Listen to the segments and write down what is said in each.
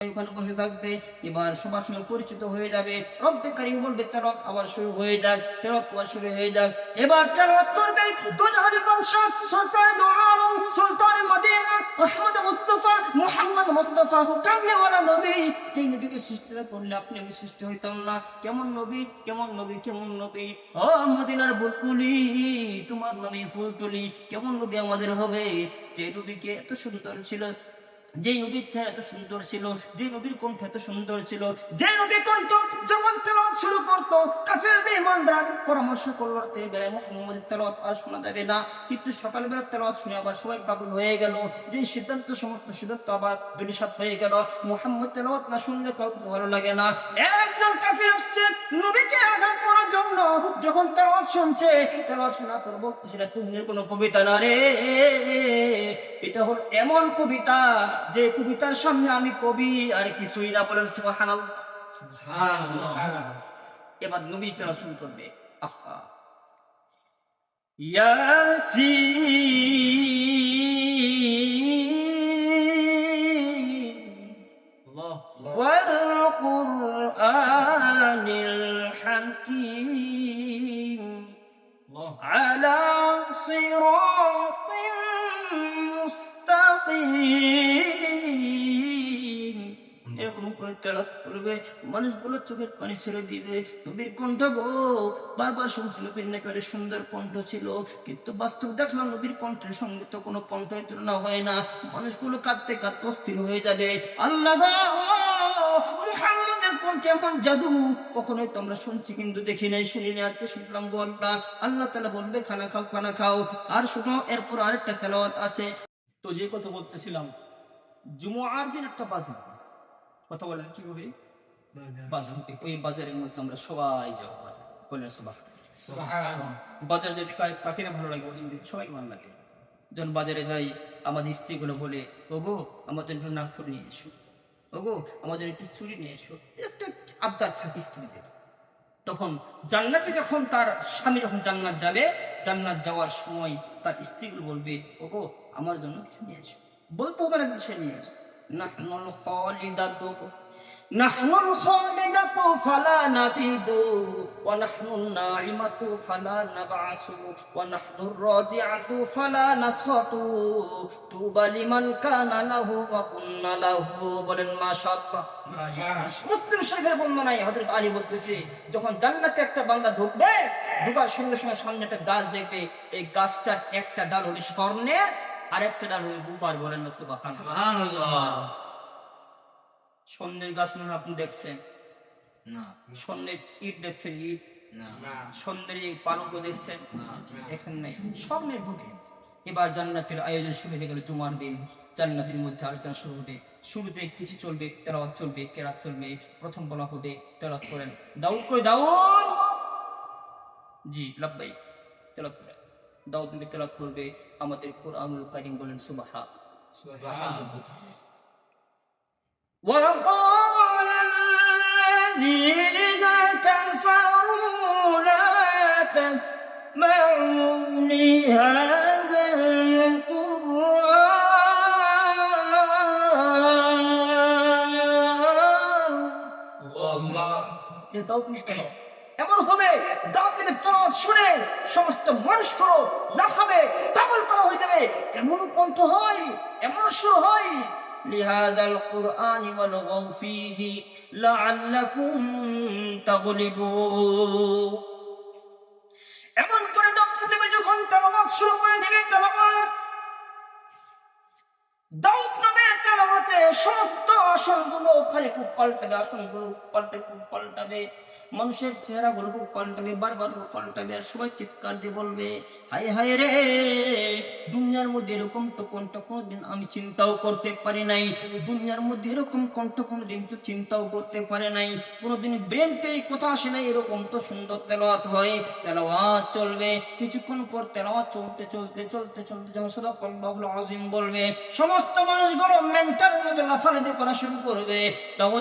ওখানে বসে থাকবে, এবার সবার সঙ্গে পরিচিত হয়ে যাবে। রব্বে কারিম বলবে তেরত আবার শুরু হয়ে যাক তেরত আবার শুরু হয়ে যাক। এবার তেরত করবে দুজাহারি মদিনা মুস্তাফা, মুহাম্মদ মুস্তাফা কামলেওয়ালা নবী। যেই নবীকে সৃষ্টি করলে আপনি আমি সৃষ্টি হইতাম না। কেমন নবী কেমন নবী কেমন নবী? ও মদিনার বুলবুলি, তোমার নবী ফুল তুলি, কেমন নবী আমাদের হবে? যে নবীকে এত সুন্দর ছিল যে নবীর চেহারা এত সুন্দর ছিল, যে নদীর কণ্ঠ এত সুন্দর ছিল, যে নদীর কণ্ঠ যখন তেলাওয়াত শুরু করতো, কাছের বেঈমানরা পরামর্শ করল বেলায় মুহাম্মদ, তেলাওয়াত আর শোনা যাবে না। কিন্তু সকালবেলা তেলাওয়াত শুনে আবার সবাই পাগল হয়ে গেল। যে সিদ্ধান্ত, সমস্ত সিদ্ধান্ত আবার দুলিশাত হয়ে গেল। মুহাম্মদ, তেলাওয়াত না শুনলে কাউকে ভালো লাগে না। একজন কাফির আসছে, নবীকে আঘাত করার জন্য যখন তেলাওয়াত শুনছে, তেলাওয়াত শোনা বলতে সেটা তুমি কোনো কবিতা না রে। এটা হলো এমন কবিতা যে কবিতার সামনে আমি কবি আর কিছুই না বলেন সুবহানাল্লাহ এবার নবী তেলা শুরু করবে আহা ইয়াসিন والقرآن الحكيم على صراط করবে, মানুষগুলো চোখের পানি ছেড়ে দিবে। নবীর কণ্ঠ গো, বারবার শুনছিল নাকি সুন্দর কণ্ঠ ছিল। কিন্তু বাস্তব দেখলাম নবীর কণ্ঠের সঙ্গে তো কোনো কণ্ঠের তুলনা হয় না। মানুষগুলো কাঁদতে কাঁদতে অস্থির হয়ে যাবে। আল্লাহ কণ্ঠে এমন জাদু। কখনোই শুনছি কিন্তু দেখি নাই, শুনি নাই, আজকে শুনলাম আল্লাহ। তালা বলবে, খানা খাও খানা খাও। আর শুনো, এরপর আরেকটা তেলাওয়াত আছে। তো যে কথা বলতেছিলাম জুমুয়ার দিন একটা বাজার কথা বলেন কি হবে বাজার। ওই বাজারের মধ্যে আমরা সবাই যাব বাজার বলেন সবাই বাজার যদি না ভালো লাগে ওই দিন সবাই ভালো লাগে। যখন বাজারে যাই আমাদের স্ত্রীগুলো বলে ওগো আমাদের একটু নাগপুর নিয়ে এসো। ওগো আমাদের একটু চুরি নিয়ে এসো। একটা আবদার থাকে স্ত্রীদের। তখন জান্নাতে যখন তার স্বামী যখন জান্নাত যাবে জান্নাত যাওয়ার সময় তার স্ত্রীগুলো বলবে ওগো আমার জন্য কিছু নিয়ে এসো। বলতে হবে না কিছু নিয়ে এসো নাহনুল খালিদাতু نحن الخالدة فلا نبيد ونحن الناعمة فلا نبعث ونحن الرادعة فلا نسخط طوبى لمن كان له وكنا له বলেন মাশাআল্লাহ মুসলিম শরীফের বর্ণনায় হযরত আলী বলতেছে যখন জান্নাতে একটা বান্দা ঢুকবে ঢুকার সঙ্গে সঙ্গে সামনে একটা গাছ দেখবে এই গাছটার একটা ডাল হলো স্বর্ণের আর একটা ডাল বলেন না স্বর্ণের গাছ মনে আপনি দেখছেন? স্বর্ণের ইট দেখছেন ইট? স্বর্ণের এই পালঙ্ক দেখছেন? এখানে নেই। স্বর্ণের বুকে। এবার জান্নাতের আয়োজন শুরু হয়ে গেল তোমার দিন। জান্নাতের মধ্যে আলোচনা শুরু হবে। শুরুতে কিছু চলবে তেরাওয়াত চলবে কেরাত চলবে। প্রথম বলা হবে তেরাওয়াত করেন। দাউদ করে দাউদ? জি লাব্বাই তেলাওয়াত করেন। দাউদ নবী তেলাওয়াত করবে আমাদের কোরআনুল কারীম বলেন সুবহান وقال الذين كفروا لا تسمعوا لهذا القرآن যে দাউদ নবী তেলাওয়াত। এমন হবে দাউদ নবীর তেলাওয়াত শুনে সমস্ত মানুষগুলো লাফাবে পাগল পারা হয়ে যাবে এমন কণ্ঠ হয় এমন সুর হয় لهذا القرآن والغوا فيه لعلكم تغلبون এমন করে দক্ষ দেবে যখন তেলাওয়াত শুরু করে দেবে তেলাওয়াত দাউদ তেলাওয়াতে সমস্ত আসনগুলো খালি খুব পাল্টাবে, আসনগুলো পাল্টে, খুব পাল্টাবে। মানুষের চেহারাগুলো খুব পাল্টাবে, বারবার খুব পাল্টাবে আর সবাই চিৎকার দিয়ে বলবে, হায় হায় রে, দুনিয়ার মধ্যে এরকম তো কণ্ঠ কোনোদিন আমি চিন্তাও করতে পারি নাই। দুনিয়ার মধ্যে এরকম কণ্ঠ কোনোদিন তো চিন্তাও করতে পারে নাই। কোনোদিন ব্রেনতে এই কথা আসে নাই, এরকম তো সুন্দর তেলাওয়াত হয়, তেলাওয়াত চলবে। কিছুক্ষণ পর তেলাওয়াত চলতে চলতে চলতে চলতে যখন সদা আল্লাহুল আজিম বলবে, সমস্ত মানুষগুলো মেন্টাল করা শুরু করবে। গো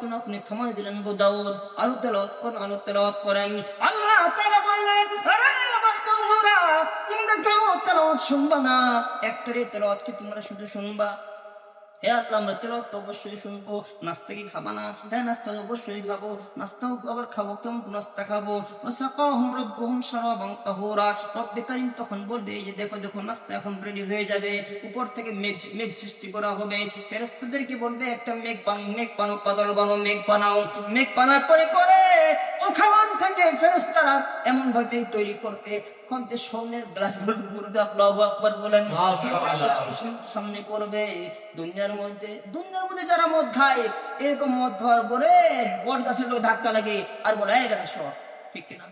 কোন আপনি থামাই দিলেন গো দাউদ আরও তেলাওয়াত কোন আরও তেলাওয়াত করেন। আল্লাহ তাআলা বললেন বন্ধুরা, তোমরা কেউ তেলাওয়াত শুনবা না। একটারে তেলাওয়াত কি তোমরা শুধু শুনবা। হে আল্লাহ অবশ্যই শুনব, নাস্তা কি খাবা না? হ্যাঁ নাস্তা অবশ্যই খাব। আবার খাব, কেমন নাস্তা খাব? কারীম তখন বলবে যে দেখো দেখো, নাস্তা এখন রেডি হয়ে যাবে। উপর থেকে মেঘ মেঘ সৃষ্টি করা হবে। ফেরেশতাদেরকে বলবে, একটা মেঘ বানাও মেঘ বানাও পাগল বানাও মেঘ বানাও। মেঘ বানার পরে পরে ওখান থেকে ফেরেশতারা এমন ভাবে তৈরি করবে কন্তে স্বর্ণের গ্লাসগুলো পড়বে আল্লাহু আকবার বলেন। সামনে পড়বে দুনিয়ার মধ্যে দুনিয়ার মধ্যে যারা মদ খায় এরকম মদ ধর বলে বট গাছের লোক ধাক্কা লাগে আর বলে এই গাছ ঠিক কিনা?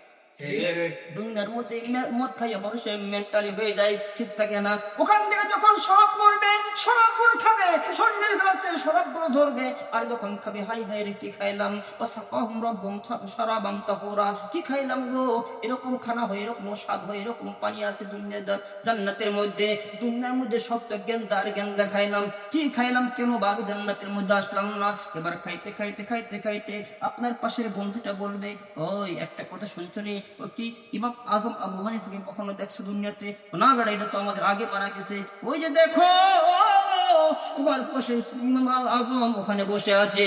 দুনিয়ার মধ্যে মদ খাইয়া মানুষের মেন্টালি হয়ে যায়, ঠিক থাকে না। ওখান থেকে যখন সব পড়বে সবগুলো খাবে স্বর্ণের গ্লাসে সবগুলো ধরবে, আর যখন খাবে, হাই হাই রে, কি খাইলাম? ওয়াসাকাহুম রাব্বুহুম শারাবান তাহুরা। কি খাইলাম গো? এরকম খানা হয়, এরকম স্বাদ হয়, এরকম পানি আছে দুনিয়ার জান্নাতের মধ্যে। দুনিয়ার মধ্যে সব তো গেন্দা আর গেন্দা খাইলাম। কি খাইলাম কেন বাঘ জান্নাতের মধ্যে আসলাম না? এবার খাইতে খাইতে খাইতে খাইতে আপনার পাশের বন্ধুটা বলবে, ওই, একটা কথা শুনছো নি? কি ইমাম আজম আবু হানিফাকে কখনো দেখছ দুনিয়াতে না বেড়া এটা তো আমাদের আগে মারা গেছে। ওই যে দেখো তোমার পাশে ইমাম আজম ওখানে বসে আছে।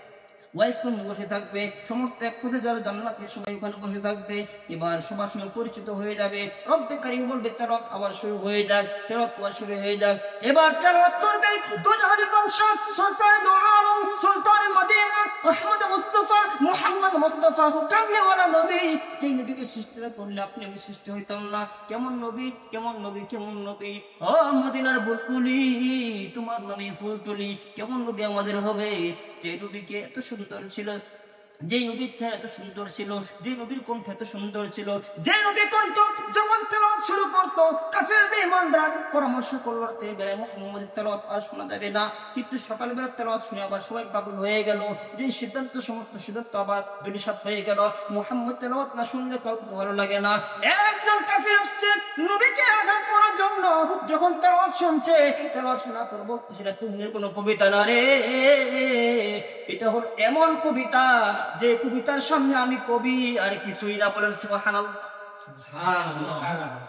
ওয়াইসগঞ্জ বসে থাকবে, সমস্ত এক পথে যারা জান্নাতের সবাই ওখানে বসে থাকবে, এবার সবার সঙ্গে পরিচিত হয়ে যাবে। রব্বে কারিম বলবে তেরত আবার শুরু হয়ে যাক তেরত আবার শুরু হয়ে যাক। এবার তেরত করবে দুজাহারি বংশ সরকার দোয়ারম সুলতান মদিনা আহমদ মুস্তফা, মুহাম্মদ মুস্তফা কামলে ওরা নবী। যেই নবীকে সৃষ্টি করলে আপনি আমি সৃষ্টি হইতাম না। কেমন নবী কেমন নবী কেমন নবী? ও মদিনার বুলবুলি, তোমার নামে ফুল তুলি কেমন নবী আমাদের হবে? যে নবীকে এত সুন্দর ছিল। যে নবীর চেহারা এত সুন্দর ছিল যে নবীর কণ্ঠ এত সুন্দর ছিল যে নবীর কণ্ঠ যখন তেলাওয়াত শুরু করতো, কাছের বেঈমানরা পরামর্শ করল, তে বেলায় মুহাম্মদ, তেলাওয়াত আর শোনা যাবে না। কিন্তু সকালবেলা তেলাওয়াত শুনে আবার সবাই পাগল হয়ে গেল। যে সিদ্ধান্ত, সমস্ত সিদ্ধান্ত আবার দুলিশাত হয়ে গেল। মুহাম্মদ, তেলাওয়াত না শুনলে কাউকে ভালো লাগে না। একজন কাফির আসছে, নবীকে আঘাত করার জন্য যখন তেলাওয়াত শুনছে তেলাওয়াত শোনা পর বলতে সেটা তুমির কোনো কবিতা না রে। এটা হল এমন কবিতা যে কবিতার সামনে আমি কবি আর কিছুই না বলেন সুবহানাল্লাহ।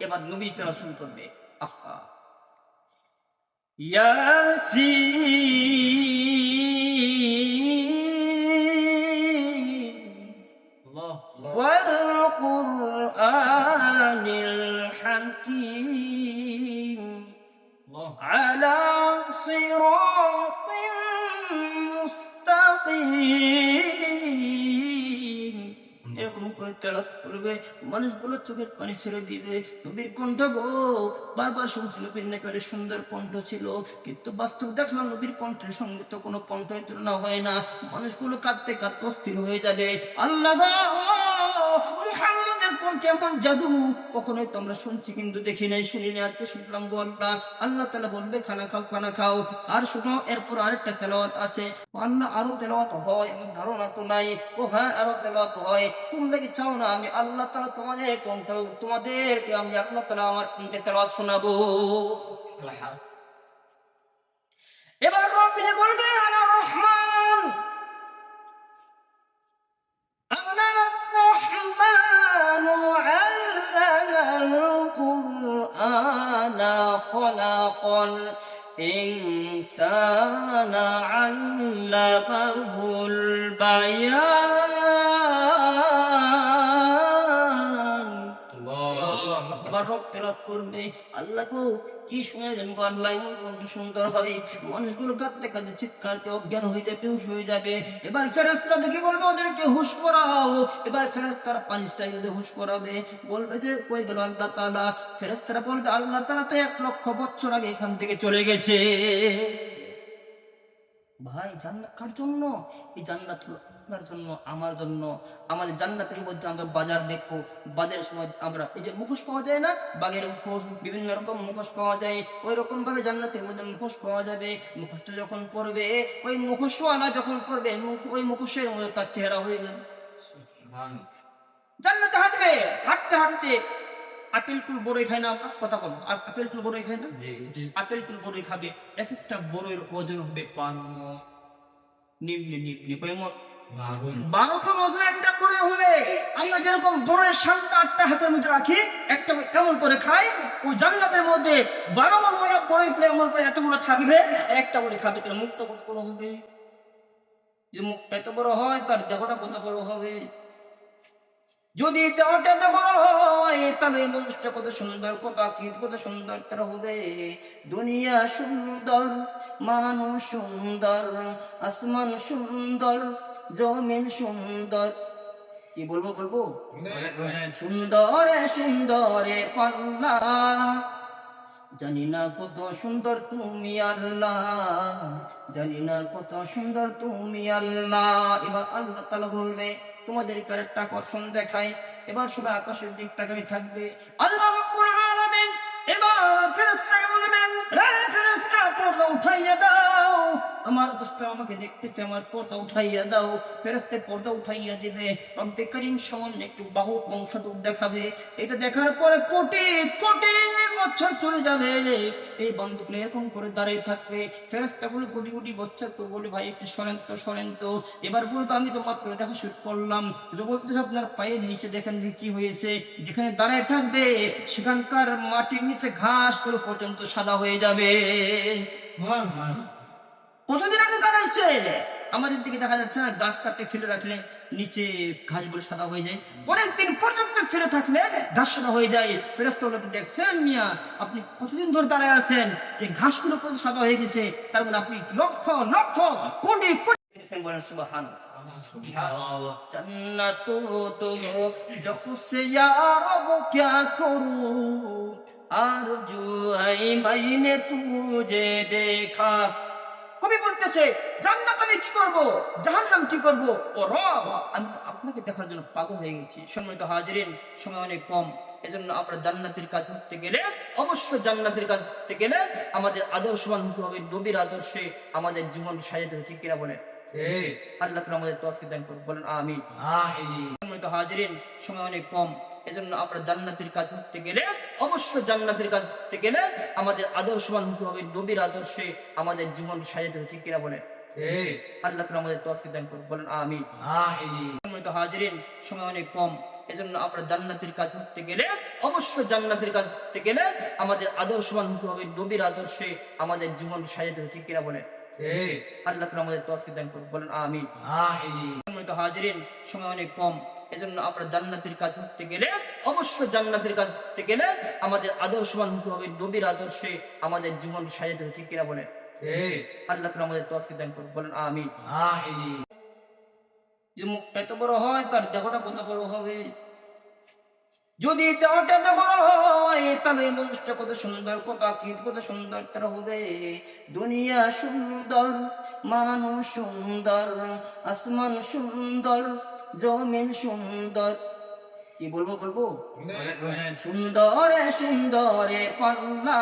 এবার নবী তারা শুরু করবে। আহা। ইয়াসিন। করবে, মানুষগুলো চোখের পানি ছেড়ে দিবে। নবীর কণ্ঠ গো বারবার শুনছিল করে সুন্দর কণ্ঠ ছিল। কিন্তু বাস্তব দেখলাম নবীর কণ্ঠের সঙ্গে তো কোনো কণ্ঠের তুলনা হয় না। মানুষগুলো কাঁদতে কাঁদতে অস্থির হয়ে যাবে। আল্লাহ কণ্ঠে এমন জাদু? কখনোই তো আমরা শুনছি, কিন্তু দেখি নাই, শুনি নাই। আজকে শুনলাম গো আল্লাহ তালা বলবে, খানা খাও খানা খাও। আর শুনো, এরপর আরেকটা তেলাওয়াত আছে, আল্লাহ আরও তেলাওয়াত হয় আমার ধারণা তো নাই। ও হ্যাঁ আরও তেলাওয়াত হয়। তোমরা কি চাও না, আমি আল্লাহ তালা তোমাদের কণ্ঠ তোমাদেরকে আমি আল্লাহ তালা আমার কণ্ঠে তেলাওয়াত শোনাবো? এবার রব্বিনে বলবে الإنسان علمه البيان তেলাওয়াত করবে। আল্লাহ গো, কি শুনেলেন আল্লাহ এমন সুন্দর হয় মানুষগুলো কাঁদতে কাঁদতে চিৎকার করে অজ্ঞান হয়ে যাবে বেহুশ হয়ে যাবে। এবার ফেরেস্তারা দেখে বলবে? ওদেরকে হুশ করাও। এবার ফেরেস্তারা পানিশটাই যদি হুশ করাবে। বলবে যে, কই গেল আল্লাহ তাআলা? ফেরেস্তারা বলবে, আল্লাহ তাআলা তো এক লক্ষ বছর আগে এখান থেকে চলে গেছে। ভাই, জান্নাত কার জন্য? এই জান্নাত আপনার জন্য আমার জন্য আমাদের জান্নাতের মধ্যে আমরা বাজার দেখব। বাজারের সময় আমরা এই যে মুখোশ পাওয়া যায় না বাঘের মুখোশ বিভিন্ন রকম মুখোশ পাওয়া যায় ওই রকম ভাবে জান্নাতের মধ্যে মুখোশ পাওয়া যাবে। মুখোশটা যখন পরবে ওই মুখোশওয়ালা যখন করবে ওই মুখোশের মধ্যে তার চেহারা হয়ে যাবে। জান্নাতে হাঁটবে হাঁটতে হাঁটতে। আপেল কুল বড়ই খায় না আমরা? কথা বলো আর আপেল কুল বড়ই খায় না? আপেল কুল বড়ই খাবে এক একটা বড়ের ওজন হবে বান্ন নিবলি নিবলি ওজন একটা বড়ই হবে যেরকম আটটা রাখি, একটা করে খাই মধ্যে করে করে থাকবে, একটা তার মুখটা কত হবে? যে মুখটা এত বড় হয়, তার কত হবে? যদি এত বড় হয় তাহলে মানুষটা কত সুন্দর কত সুন্দর তার হবে। দুনিয়া সুন্দর, মানুষ সুন্দর, আসমান সুন্দর জমিন সুন্দর। কি বলব বলব? সুন্দরে সুন্দরে পাল্লা জানি না কত সুন্দর তুমি আল্লাহ। জানি না কত সুন্দর তুমি আল্লাহ। এবার আল্লাহ তালা বলবে তোমাদের একটা আকর্ষণ দেখায় এবার সবাই আকাশের দিক তাকাই থাকবে। আল্লাহ এবার ফেরেশতাকে বলবেন রে ফেরেশতা পর্দা উঠাইয়া দাও। আমার দোস্ত আমাকে দেখতেছে, আমার পর্দা উঠাইয়া দাও ফেরেশতে পর্দা উঠাইয়া দিবে, রব্বে করিম সামান্য একটু বাহু বংশদূর দেখাবে। এটা দেখার পরে কোটি কোটি বছর চলে যাবে। এই বন্ধুগুলো এরকম করে দাঁড়িয়ে থাকবে। ফেরেস্তা গুলো কোটি কোটি বছর তো বলে ভাই, একটু সরেন তো সরেন তো। এবার বলব আমি তো মাত্র দেখা শুট করলাম বলতেছে, আপনার পায়ের নিচে দেখেন যে কি হয়েছে। যেখানে দাঁড়ায় থাকবে, সেখানকার মাটির নিচে ঘাসগুলো পর্যন্ত সাদা হয়ে যাবে। কতদিন আগে কারা এসছেন আমাদের দিকে দেখা যাচ্ছে না গাছ কাটতে ফেলে রাখলে নিচে ঘাস বলে সাদা হয়ে যায়। অনেকদিন পর্যন্ত ফেলে থাকলে ঘাস সাদা হয়ে যায়। ফেরস্তগুলো দেখছেন মিয়া আপনি কতদিন ধরে দাঁড়ায় আছেন? যে ঘাসগুলো কত সাদা হয়ে গেছে? তার মানে আপনি লক্ষ লক্ষ কোটি কোটি আর জুয়াই দেখা কবি বলতেছে জান্নাত আমি কি করব? জাহান্নাম কি করব? ও রব আমি তো আপনাকে দেখার জন্য পাগল হয়ে গেছি। সম্মানিত হাজিরিন সময় অনেক কম। এজন্য আমরা জান্নাতের কাজ করতে গেলে অবশ্যই জান্নাতের কাজ করতে গেলে আমাদের আদর্শবান হতে হবে নবীর আদর্শে আমাদের জীবন সাজাতে হবে ঠিক কিনা বলে আল্লাহ আমাদের তৌফিক দান করুন বলেন আমি সম্মানিত হাজিরিন সময় অনেক কম। এজন্য আমরা জান্নাতের কাজ করতে গেলে অবশ্যই জান্নাতের কাজ করতে গেলে আমাদের আদর্শবান হতে হবে নবীর আদর্শে আমাদের জীবন সাজাতে ঠিক কিনা বলে আল্লাহ তালা আমাদের তৌফিক দান করুন বলেন আমি সম্মানিত হাজিরিন সময় অনেক কম। এজন্য আমরা জান্নাতের কাজ করতে গেলে অবশ্যই জান্নাতের কাজ করতে গেলে আমাদের আদর্শবান হতে হবে নবীর আদর্শে আমাদের জীবন সাজাতে ঠিক কিনা বলে আল্লাহ তালা আমাদের তৌফিক দান করুন বলেন আমি সম্মানিত হাজিরিন সময় অনেক কম। এজন্য আমরা জান্নাতের কাজ করতে গেলে অবশ্যই জান্নাতের কাজ করতে গেলে আমাদের আদর্শবান হতে হবে নবীর আদর্শে আমাদের জীবন সাজাতে হবে ঠিক কিনা বলে আল্লাহ তালা আমাদের তৌফিক দান করুন বলেন আমি যে মুখটা এত বড় হয় তার দেহটা কত বড় হবে? যদি দেহটা এত বড় হয় তাহলে মানুষটা কত সুন্দর কত আকৃতি কত সুন্দর তার হবে। দুনিয়া সুন্দর মানুষ সুন্দর আসমান সুন্দর জমিন সুন্দর। কি বলব বলব? সুন্দরে সুন্দরে পাল্লা